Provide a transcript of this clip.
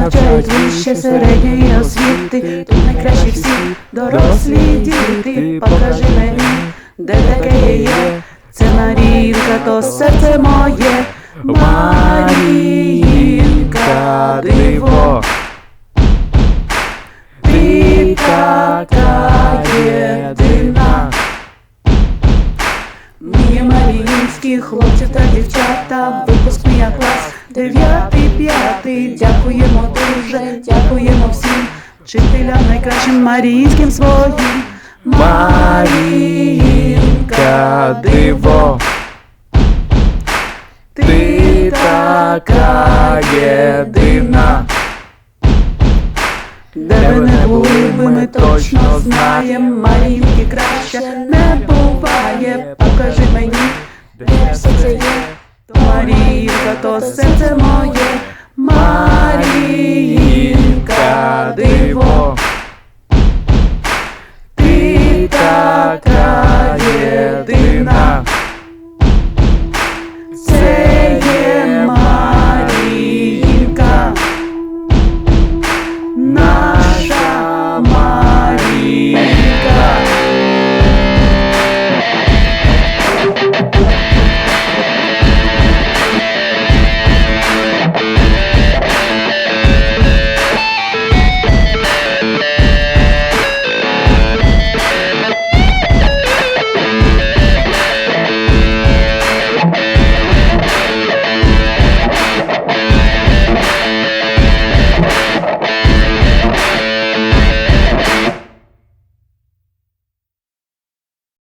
навчають вище середньої освіти. Тут найкращі всі дорослі діти. Покажи мені, де таке є. Це Марінка, то серце моє. Марінка, диво. Ти така єдина. Є маріїнські хлопці та дівчата, клас, дев'ятий, п'ятий. Дякуємо дуже, дякуємо всім вчителям найкращим маріїнським своїм. Маріїнка, диво. Ти така єдина. Де ви не були, би ми точно знаєм, Марінки краще не буває. Покажи мені, де все це є. То Маріївка, то серце моє, Маріївка, диво. Ти та